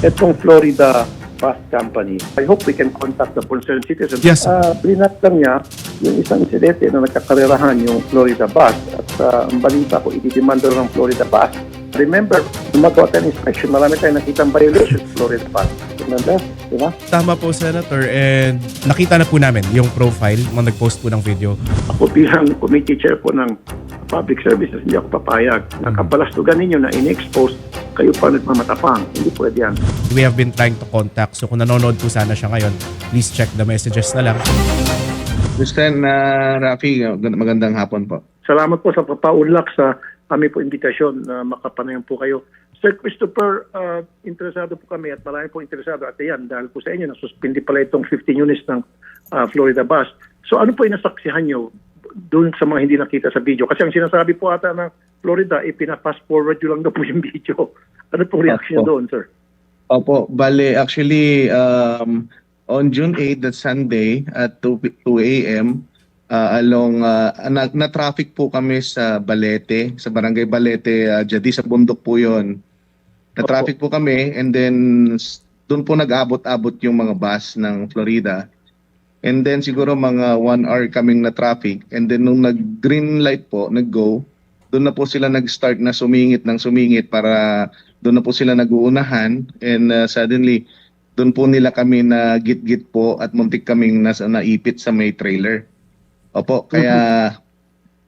Itong Florida Bus Company, I hope we can contact the concerned citizen. Yes. Uh, brinat lang niya yung isang insidente na nagkakarerahan yung Florida Bus at ah, ang balita ko, itidimanda ng Florida Bus. Remember, gumagawa tayo ng inspection, marami tayong nakitang violation sa Florida Bus. Remember? Di ba? Tama po, Senator. And nakita na po namin yung profile nung nag-post po ng video. Ako bilang committee chair po ng public services, hindi ako papayag. Nakapalastugan ninyo na in-expose, kayo pa nagmamatapang. Hindi pwede yan. We have been trying to contact. So kung nanonood po sana siya ngayon, please check the messages na lang. Mr. uh, Rafi, magandang hapon po. Salamat po sa papaunlak sa aming po imbitasyon na makapanayan po kayo. Sir Christopher, uh, interesado po kami at marami po interesado at yan dahil po sa inyo nasuspindi pala itong 15 units ng uh, Florida bus. So ano po yung nasaksihan nyo doon sa mga hindi nakita sa video? Kasi ang sinasabi po ata ng Florida, ipina-fast forward nyo lang daw po yung video. Ano pong reaction Opo. doon, sir? Opo, bale actually um, on June 8, that's Sunday at 2, p- 2 a.m. uh, along uh, na, na traffic po kami sa Balete, sa Barangay Balete, uh, Jadi sa bundok po 'yon. Na traffic po kami and then doon po nag-abot-abot yung mga bus ng Florida. And then siguro mga one hour kaming na traffic. And then nung nag-green light po, nag-go, doon na po sila nag-start na sumingit ng sumingit para doon na po sila nag-uunahan. And uh, suddenly doon po nila kami na git-git po at muntik kaming nasa naipit sa may trailer. Opo, kaya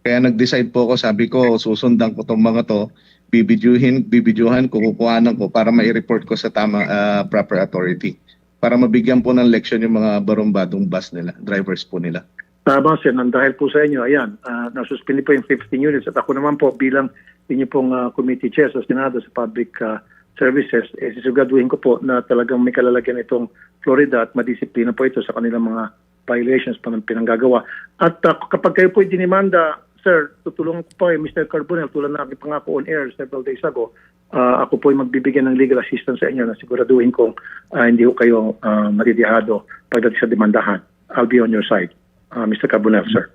kaya nag-decide po ako, sabi ko susundan ko tong mga to, bibidyuhin, bibidyuhan ko, kukuhanan ko para mai-report ko sa tama uh, proper authority para mabigyan po ng leksyon yung mga barumbadong bus nila, drivers po nila. Tama, sir. Nang dahil po sa inyo, ayan, uh, nasuspindi po yung 15 units. At ako naman po bilang inyo pong ah, committee chair sa Senado sa Public ah, Services, eh, sisiguraduhin ko po na talagang may kalalagyan itong Florida at madisiplina po ito sa kanilang mga violations pa ng pinanggagawa. At ah, kapag kayo po dinimanda, sir, tutulungan ko po kayo, Mr. Carbonell, tulad na aking pangako on air several days ago, ah, ako po ay magbibigyan ng legal assistance sa inyo na siguraduhin kong ah, hindi ko kayo uh, matitihado pagdating sa demandahan. I'll be on your side. Ah, Mr. Carbonell, sir.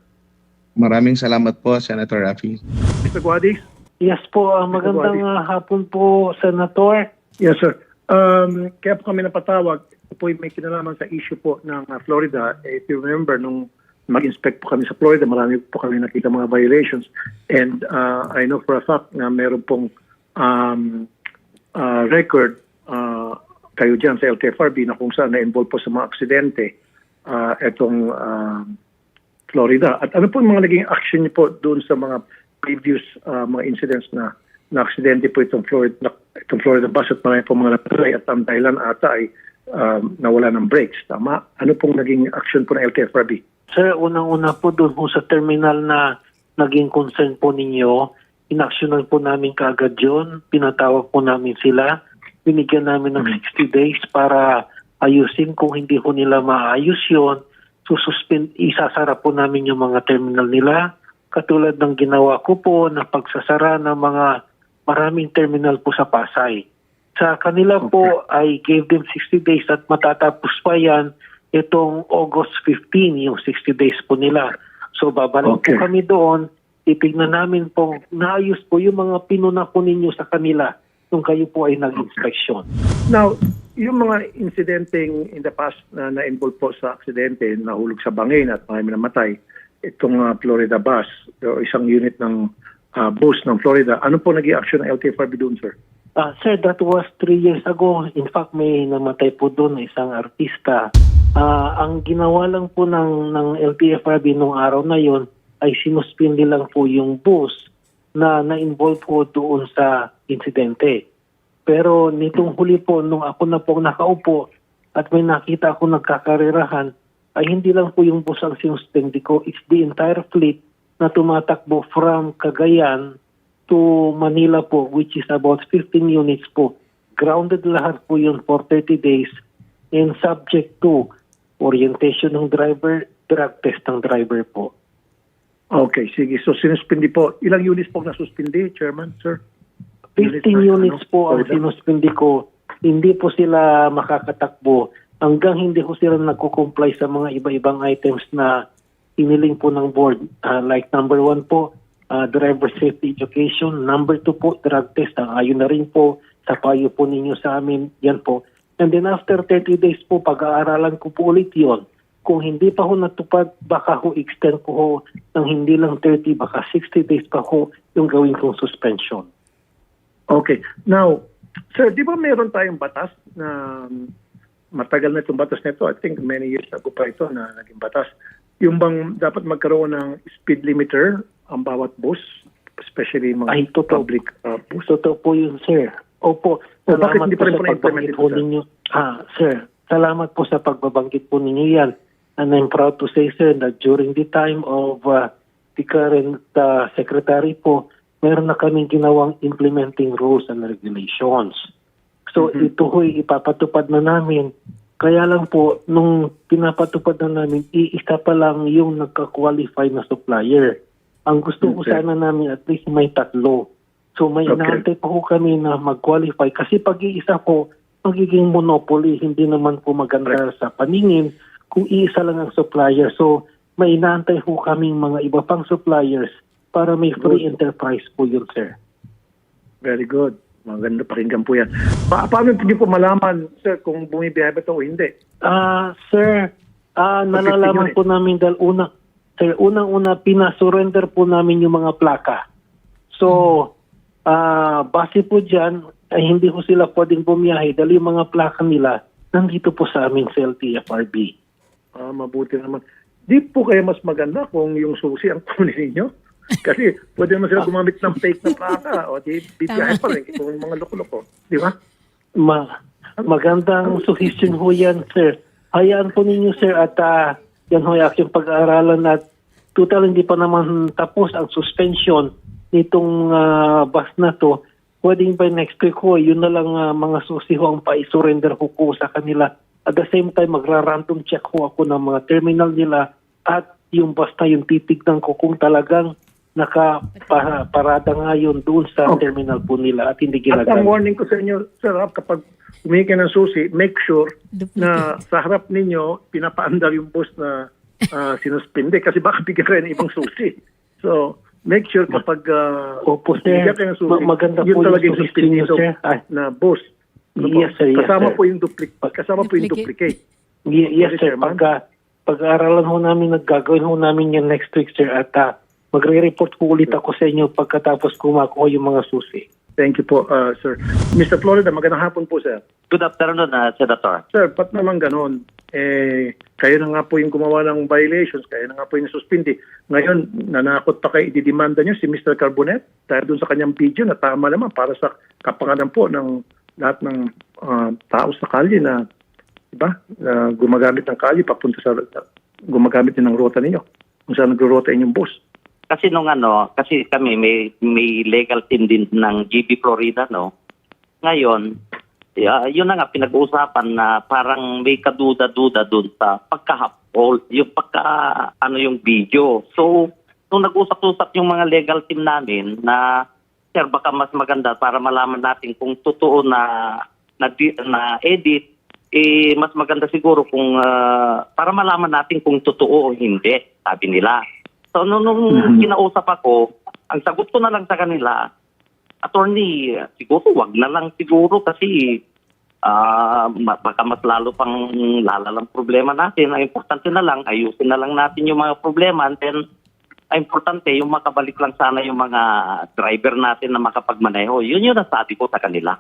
Maraming salamat po, Senator Rafi. Mr. Guadis? Yes po, ah, magandang ah, hapon po, Senator. Yes, sir. Um, kaya po kami napatawag, ito po ay may kinalaman sa issue po ng ah, Florida. Eh, If you remember, nung mag-inspect po kami sa Florida, marami po kami nakita mga violations. And uh, I know for a fact na meron pong um, uh, record uh, kayo dyan sa LTFRB na kung saan na-involve po sa mga aksidente uh, itong uh, Florida. At ano po yung mga naging action niyo po doon sa mga previous uh, mga incidents na na aksidente po itong Florida, itong Florida bus at marami po mga napatay at ang dahilan ata ay um, nawala ng brakes. Tama? Ano pong naging action po ng LTFRB? Sir, unang-una po doon po sa terminal na naging concern po ninyo, inaksyonan po namin kaagad yun, pinatawag po namin sila, binigyan namin ng 60 days para ayusin. Kung hindi po nila maayos yun, sususpend, isasara po namin yung mga terminal nila, katulad ng ginawa ko po na pagsasara ng mga maraming terminal po sa Pasay. Sa kanila po, I gave them 60 days at matatapos pa yan itong August 15, yung 60 days po nila. So babalik Okay. po kami doon, titignan namin po, naayos po yung mga pinuna po ninyo sa kanila nung kayo po ay nag-inspection. Now, yung mga insidenteng in the past na na-involve po sa aksidente, nahulog sa bangin at marami namatay, itong uh, Florida bus, o isang unit ng uh, bus ng Florida, ano po naging action ng LTFRB doon, sir? Ah, sir, that was three years ago. In fact, may namatay po doon isang artista. Ah, ang ginawa lang po ng, ng LTFRB nung araw na yon ay sinuspindi lang po yung bus na na-involve po doon sa insidente. Pero nitong huli po, nung ako na po nakaupo at may nakita ako nagkakarerahan, ay hindi lang po yung bus ang sinuspindi ko, it's the entire fleet na tumatakbo from Cagayan to Manila po, which is about 15 units po. Grounded lahat po yun for 30 days and subject to orientation ng driver, drug test ng driver po. Okay, sige. So, sinuspindi po. Ilang units po nasuspindi, Chairman, sir? 15 Units units ano, po ang sinuspindi ko. Hindi po sila makakatakbo hanggang hindi po sila nagko-comply sa mga iba-ibang items na iniling po ng board. Ah, like number one po, ah, driver safety education. Number two po, drug test. Ang ayon na rin po sa payo po ninyo sa amin, yan po. And then after 30 days po, pag-aaralan ko po ulit yon. Kung hindi pa ho natupad, baka ho extend ko ho ng hindi lang 30, baka 60 days pa ho yung gawin kong suspension. Okay. Now, sir, di ba meron tayong batas na um, matagal na itong batas nito? I think many years ago pa ito na naging batas. Yung bang dapat magkaroon ng speed limiter ang bawat bus, especially mga Ay, totoo. public uh, bus. Totoo po yun, sir. Opo, O, bakit salamat hindi po pa rin sa po na-implement pagbabanggit ito, sir? ninyo. Ah, sir, salamat po sa pagbabanggit po ninyo yan. And I'm proud to say, sir, that during the time of uh, the current uh, secretary po, meron na kaming ginawang implementing rules and regulations. So Mhm. ito ho'y ipapatupad na namin. Kaya lang po, nung pinapatupad na namin, iisa pa lang yung nagka-qualify na supplier. Ang gusto ko Okay. sana namin at least may tatlo. So may Okay. inaantay pa ko kami na mag-qualify kasi pag iisa po, magiging monopoly, hindi naman po maganda sa paningin kung iisa lang ang supplier. So may inaantay po kaming mga iba pang suppliers para may free enterprise po yun, sir. Very good. Maganda pakinggan po yan. Pa paano niyo po malaman, sir, kung bumibiyahe ba ito o hindi? Ah, sir, ah Sa nalalaman 50 po namin dahil una, sir, unang-una pinasurrender po namin yung mga plaka. So, ah base po dyan, ay hindi ko sila pwedeng bumiyahe dahil yung mga plaka nila nandito po sa amin sa LTFRB. Ah, mabuti naman. Di po kaya mas maganda kung yung susi ang kunin ninyo? Kasi pwede naman sila gumamit ng fake na plaka o di bibiyahe pa rin kung yung mga loko-loko. Di ba? Ma magandang suggestion ho yan, sir. Hayaan po ninyo, sir, at ah, yan ho yung pag-aaralan at total hindi pa naman tapos ang suspension nitong ah, bus na to. Pwedeng by next week ho, yun na lang ah, mga susi ho ang pa-surrender ko ko sa kanila. At the same time, magra-random check ho ako ng mga terminal nila at yung bus na yung titignan ko kung talagang nakaparada nga yun doon sa Oh. terminal po nila at hindi At ang ginagamit. warning ko sa inyo, sir, ah, kapag humingi ng susi, make sure na sa harap ninyo, pinapaandar yung bus na uh, sinuspinde kasi baka bigyan kayo ng ibang susi. So, make sure kapag uh, Opo, sir. bigyan kayo ng susi, Ma- maganda yun po talaga yung niyo, suspindido sir. Ay. na bus. Ano po? Yes, sir. Yes, kasama sir. po yung duplicate. Kasama po yung Duplicate. duplicate. Yes, Sorry, sir. sir, ma'am. Pagka, pag-aaralan ho namin, naggagawin ho namin yan next week, sir. At ah, magre-report po ulit ako sa inyo pagkatapos kumakuha yung mga susi. Thank you po, uh, sir. Mr. Florida, magandang hapon po, sir. Good afternoon, uh, Senator. Sir, ba't naman ganon? Eh, kayo na nga po yung gumawa ng violations, kayo na nga po yung suspindi. Ngayon, nanakot pa kayo, ididemanda nyo si Mr. Carbonet dahil dun sa kanyang video na tama naman para sa kapangalan po ng lahat ng ah, tao sa kalye na, diba, na gumagamit ng kalye papunta sa, gumagamit din ng rota ninyo kung saan nagro-rota inyong bus. Kasi nung ano, kasi kami may may legal team din ng GB Florida, no? Ngayon, yeah, yun na nga pinag-uusapan na parang may kaduda-duda dun sa pagka-upload, yung pagka, ano yung video. So, nung nag-usap-usap yung mga legal team namin na, sir, baka mas maganda para malaman natin kung totoo na na, na edit, eh, mas maganda siguro kung ah, para malaman natin kung totoo o hindi, sabi nila. So, nung, nung kinausap ako, ang sagot ko na lang sa kanila, attorney, siguro wag na lang siguro kasi ma- baka mas lalo pang lalalang problema natin. Ang importante na lang, ayusin na lang natin yung mga problema and then ang importante, yung makabalik lang sana yung mga driver natin na makapagmaneho. Yun yun ang sabi ko sa kanila.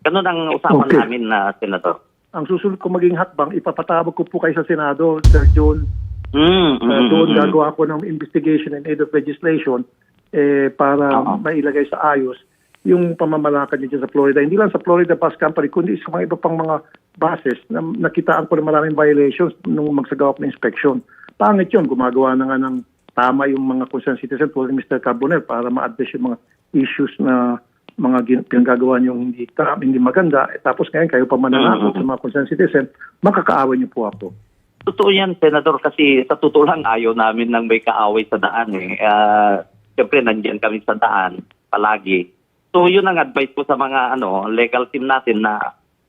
Ganun ang usapan Okay. namin na Senator. Ang susunod ko maging hakbang, ipapatawag ko po kayo sa Senado, Sir John, Mm, mm, Uh, mm, doon mm. gagawa ko ng investigation and aid of legislation eh, para Oo. mailagay sa ayos yung pamamalakad niya sa Florida. Hindi lang sa Florida Bus Company, kundi sa mga iba pang mga buses na nakitaan ko na maraming violations nung magsagawa ko ng inspection. Pangit yun, gumagawa na nga ng tama yung mga concerned citizen tulad ni Mr. Carbonell para ma-address yung mga issues na mga pinagagawa niyong hindi, hindi maganda. Eh, tapos ngayon kayo pa mananakot sa mga concerned citizen, makakaaway niyo po ako. Totoo yan, Senador, kasi sa totoo lang ayaw namin ng may kaaway sa daan. Eh. Uh, Siyempre, nandiyan kami sa daan palagi. So, yun ang advice ko sa mga ano legal team natin na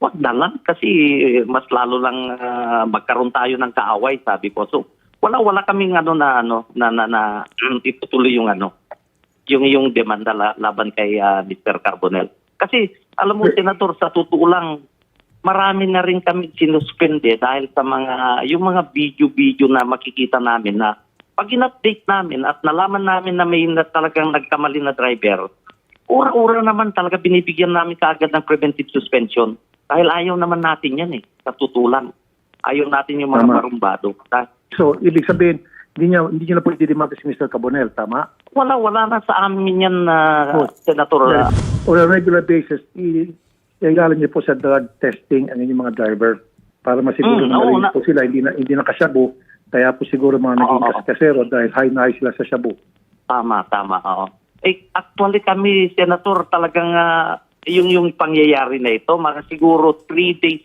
wag na lang kasi mas lalo lang ah, magkaroon tayo ng kaaway, sabi ko. So, wala wala kaming ano na ano na na, na itutuloy yung ano yung yung demanda la- laban kay ah, Mr. Carbonell. Kasi alam mo, Senator, sa totoo lang, marami na rin kami sinuspende dahil sa mga, yung mga video-video na makikita namin na pag in-update namin at nalaman namin na may na talagang nagkamali na driver, ura-ura naman talaga binibigyan namin kaagad ng preventive suspension. Dahil ayaw naman natin yan eh, lang. Ayaw natin yung mga Tama. marumbado. So, ibig sabihin, hindi niya, hindi niya na po ididimanda si Mr. Cabonel, tama? Wala, wala na sa amin yan, na Oh. Senator. Yes. On a regular basis, i- igalan niyo po sa drug testing ang inyong mga driver para masiguro Mm, na na- po sila, hindi na, hindi nakasyabu. Kaya po siguro mga naging Oo. kaskasero dahil high na high sila sa shabu. Tama, tama. Oo. Eh, actually kami, Senator, talagang ah, yung, yung pangyayari na ito, mga siguro three days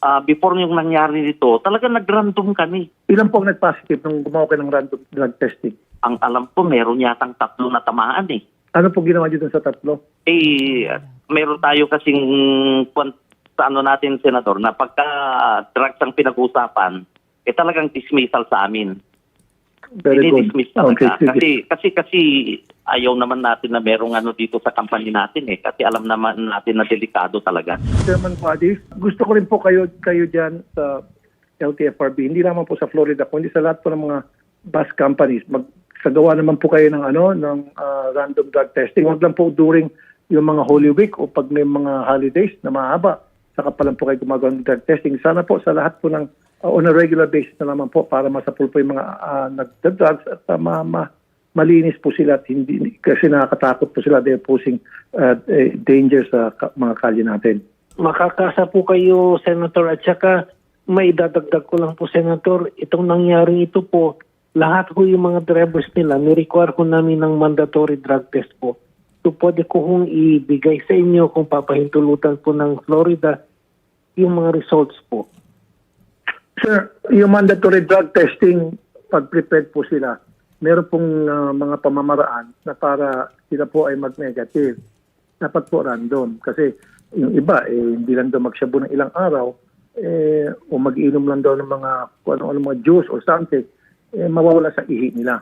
ah, before yung nangyari nito, talagang nag-random kami. Ilan po ang nag-positive nung gumawa kayo ng random drug testing? Ang alam ko, meron yatang tatlo na tamaan eh. Ano po ginawa dun sa tatlo? Eh, meron tayo kasing kwan- sa ano natin, Senator, na pagka drugs ang pinag-usapan, eh talagang dismissal sa amin. Very good. Ini-dismiss talaga. Okay, kasi, kasi, kasi ayaw naman natin na merong ano dito sa company natin eh. Kasi alam naman natin na delikado talaga. Chairman Buddy, gusto ko rin po kayo kayo diyan sa LTFRB, hindi lamang po sa Florida, kundi sa lahat po ng mga bus companies. Magsagawa naman po kayo ng ano ng ah, random drug testing. Huwag lang po during yung mga Holy Week o pag may mga holidays na mahaba. Saka pa lang po kayo gumagawa ng drug testing. Sana po sa lahat po ng ah, on a regular basis na naman po para masapul po yung mga uh, nagda-drugs at ah, ma- ma- malinis po sila at hindi kasi nakakatakot po sila they're posing uh, danger sa ka- mga kalye natin. Makakasa po kayo, Senator, at saka may dadagdag ko lang po, Senator, itong nangyari ito po, lahat ko yung mga drivers nila, ni-require ko namin ng mandatory drug test po. So pwede ko kong ibigay sa inyo kung papahintulutan po ng Florida yung mga results po. Sir, yung mandatory drug testing, pag prepared po sila, meron pong uh, mga pamamaraan na para sila po ay mag-negative. Dapat po random. Kasi yung iba, eh, hindi lang daw magshabu ng ilang araw, eh, o mag-inom lang daw ng mga, kung ano, mga juice or something, eh, mawawala sa ihi nila.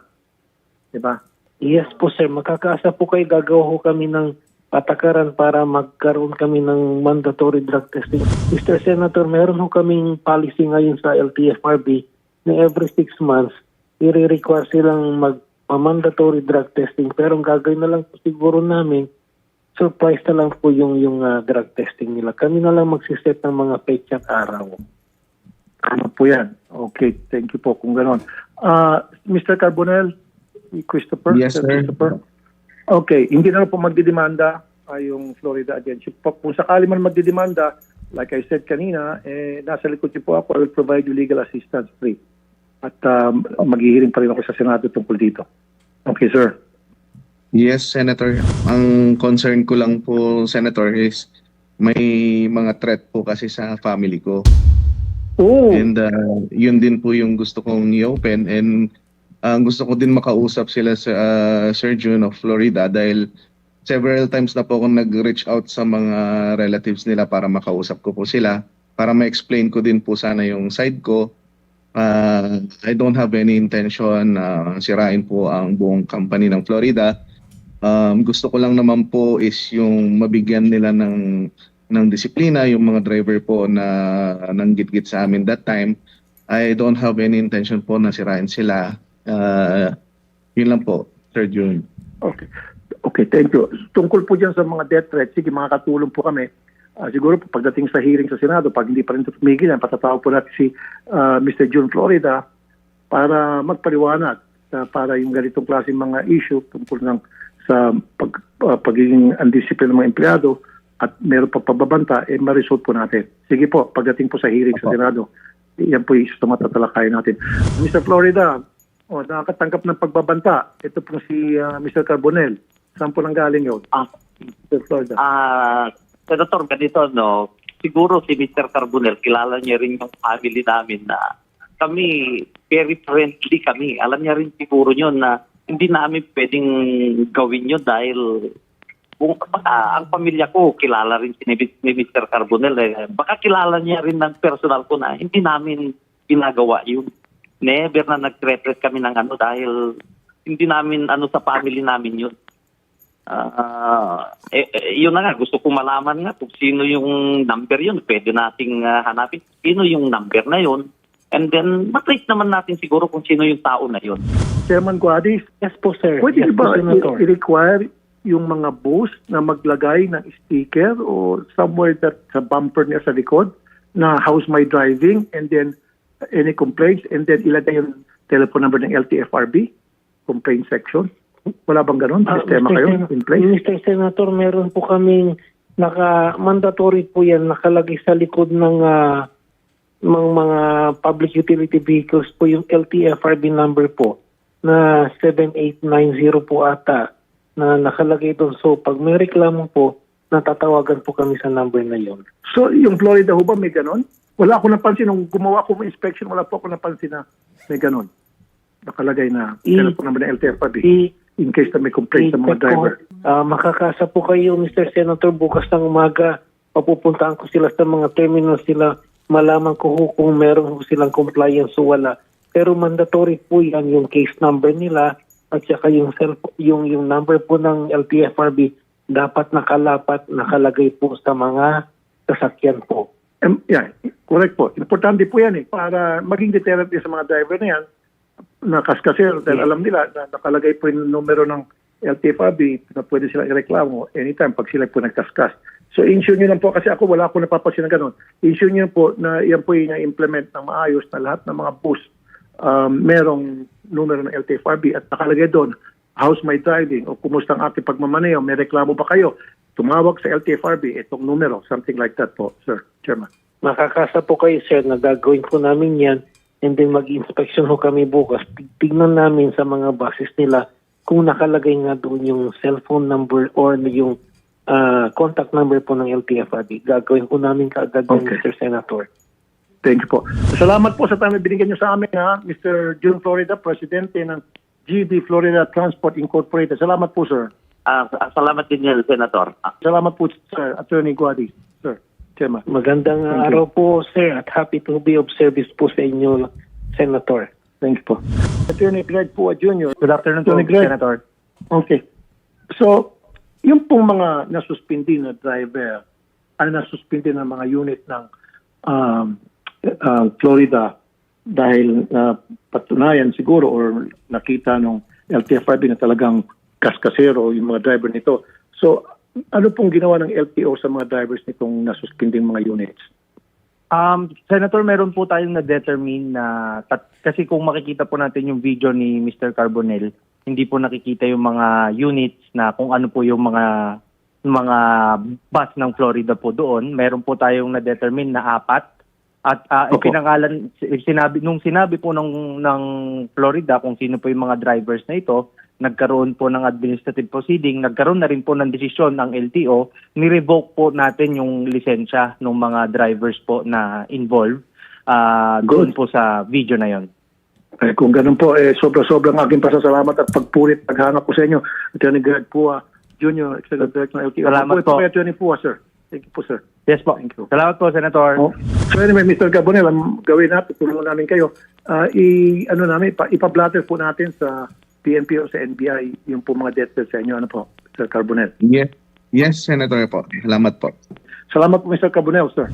Diba? Yes po sir, makakaasa po kayo gagawa ko kami ng patakaran para magkaroon kami ng mandatory drug testing. Mr. Senator, meron ho kaming policy ngayon sa LTFRB na every six months, i-require silang mag-mandatory drug testing. Pero ang gagawin na lang po siguro namin, surprise na lang po yung, yung ah, drug testing nila. Kami na lang magsiset ng mga pecha at araw. Ano po yan? Okay, thank you po kung gano'n. Ah, Mr. Carbonell, Christopher? Yes, Sir sir. Christopher? Okay, hindi na po magdidemanda ay yung Florida Agency. Pa- Kung sakali man magdidemanda, like I said kanina, eh, nasa likod niyo po ako, I will provide you legal assistance free. At um, maghihiring pa rin ako sa Senado tungkol dito. Okay, sir. Yes, Senator. Ang concern ko lang po, Senator, is may mga threat po kasi sa family ko. Oh, And uh, yun din po yung gusto kong i-open and ang gusto ko din makausap sila sa uh, Sir June of Florida dahil several times na po ako nag-reach out sa mga relatives nila para makausap ko po sila para ma-explain ko din po sana yung side ko. Uh, I don't have any intention na sirain po ang buong company ng Florida. Um, gusto ko lang naman po is yung mabigyan nila ng ng disiplina yung mga driver po na nanggit-git sa amin that time. I don't have any intention po na sirain sila. Uh, yun lang po, Sir June. Okay. Okay, thank you. Tungkol po dyan sa mga death threats, sige, makakatulong po kami. Ah, siguro po pagdating sa hearing sa Senado, pag hindi pa rin tumigil yan, patatawag po natin si ah, Mr. June Florida para magpaliwanag ah, para yung ganitong klase mga issue tungkol ng sa pag, ah, pagiging undisciplined ng mga empleyado at meron pa pababanta, eh ma-resolve po natin. Sige po, pagdating po sa hearing sa Senado, yan po yung matatalakayan natin. Mr. Florida, oh, nakakatanggap ng pagbabanta. Ito po si ah, Mr. Carbonell. Saan po nang galing yun? Ah, Mr. Florida. ah, Senator, ganito, no? Siguro si Mr. Carbonell, kilala niya rin yung family namin na kami, very friendly kami. Alam niya rin siguro yun na hindi namin pwedeng gawin yun dahil kung baka ang pamilya ko kilala rin si ni Mr. Carbonell eh. Baka kilala niya rin ng personal ko na hindi namin ginagawa yun. Never na nag-threat kami ng ano dahil hindi namin ano sa family namin yun. Ah, eh, eh, yun na nga, gusto ko malaman nga kung sino yung number yun. Pwede nating ah, hanapin sino yung number na yun. And then, matrace naman natin siguro kung sino yung tao na yun. Chairman Guadis, Yes po, sir. pwede yes ba po, i-require yung mga bus na maglagay ng sticker o somewhere that sa bumper niya sa likod na how's my driving and then any complaints and then ilagay yung telephone number ng LTFRB complaint section. Wala bang ganun? Ah, Sistema Mr. kayo Sen- in place? Mr. Senator, meron po kaming naka-mandatory po yan, nakalagay sa likod ng ah, mga, mga public utility vehicles po yung LTFRB number po na 7890 po ata na nakalagay doon. So pag may reklamo po, natatawagan po kami sa number na yon. So, yung Florida ho ba may ganon? Wala ako napansin. Nung gumawa ko ng inspection, wala po ako napansin na may ganon. Nakalagay na I- telephone number ng LTFRB I- in case na may complaint sa mga driver. Ah, makakasa po kayo, Mr. Senator, bukas ng umaga. Papupuntaan ko sila sa mga terminals sila. Malaman ko kung meron silang compliance o wala. Pero mandatory po yan yung case number nila at saka yung, cell, yung, yung number po ng LTFRB dapat nakalapat, nakalagay po sa mga sasakyan po. Um, yeah, correct po. Importante po yan eh. Para maging deterrent sa mga driver na yan, na kaskasero, dahil alam nila na nakalagay po yung numero ng LTFRB na pwede sila ireklamo anytime pag sila po nagkaskas. So ensure nyo lang po, kasi ako wala akong napapansin na ganun. Ensure nyo po na yan po yung implement ng maayos na lahat ng mga bus um, merong numero ng LTFRB at nakalagay doon, how's my driving o kumusta ang aking pagmamaneho, may reklamo ba kayo? Tumawag sa LTFRB, itong numero, something like that po, Sir Chairman. Makakasa po kayo, sir, na gagawin po namin yan and then mag-inspection ho kami bukas. Tig- Tignan namin sa mga buses nila kung nakalagay nga doon yung cellphone number or yung ah, contact number po ng LTFRB. Gagawin po namin kaagad Okay. Mr. Senator. Thank you po. Salamat po sa time na binigyan niyo sa amin, ha? Mr. June Florida, Presidente ng GB Florida Transport Incorporated. Salamat po, sir. Ah, salamat din yan, Senator. Ah, Salamat po, sir. Attorney Guadi, sir. Chairman. Magandang Thank you. araw po, sir, at happy to be of service po sa inyo, Senator. Thank you po. Attorney Greg Pua Jr. Good afternoon Attorney Greg. Senator. Okay. So, yung pong mga nasuspindi na driver, ay nasuspindi ng mga unit ng um, uh, Florida dahil na patunayan siguro or nakita nung LTFRB na talagang kaskasero yung mga driver nito. So, ano pong ginawa ng LTO sa mga drivers nitong nasuspinding mga units? Um, Senator, meron po tayong na-determine na, tat- kasi kung makikita po natin yung video ni Mr. Carbonell, hindi po nakikita yung mga units na kung ano po yung mga mga bus ng Florida po doon. Meron po tayong na-determine na apat. At uh, Opo. pinangalan, sinabi, nung sinabi po ng, ng Florida kung sino po yung mga drivers na ito, nagkaroon po ng administrative proceeding, nagkaroon na rin po ng desisyon ng LTO, ni-revoke po natin yung lisensya ng mga drivers po na involved ah, doon po sa video na yon. Eh, kung ganun po, eh, sobra-sobrang aking pasasalamat at pagpulit, paghanga ko sa inyo. Attorney Greg Pua Jr., Executive Director ng LTO. Salamat po. kayo, Attorney Pua, sir. Thank you po, sir. Yes po. Thank you. Salamat po, Senator. Oh. So anyway, Mr. Gabonel, ang gawin natin, tulungan namin kayo. Ah, i, ano namin, pa, ipablatter po natin sa PNP o sa NBI yung po mga details sa inyo. Ano po, Sir Carbonel? Yes, yes, Senator po. Salamat po. Salamat po, Mr. Carbonel, sir.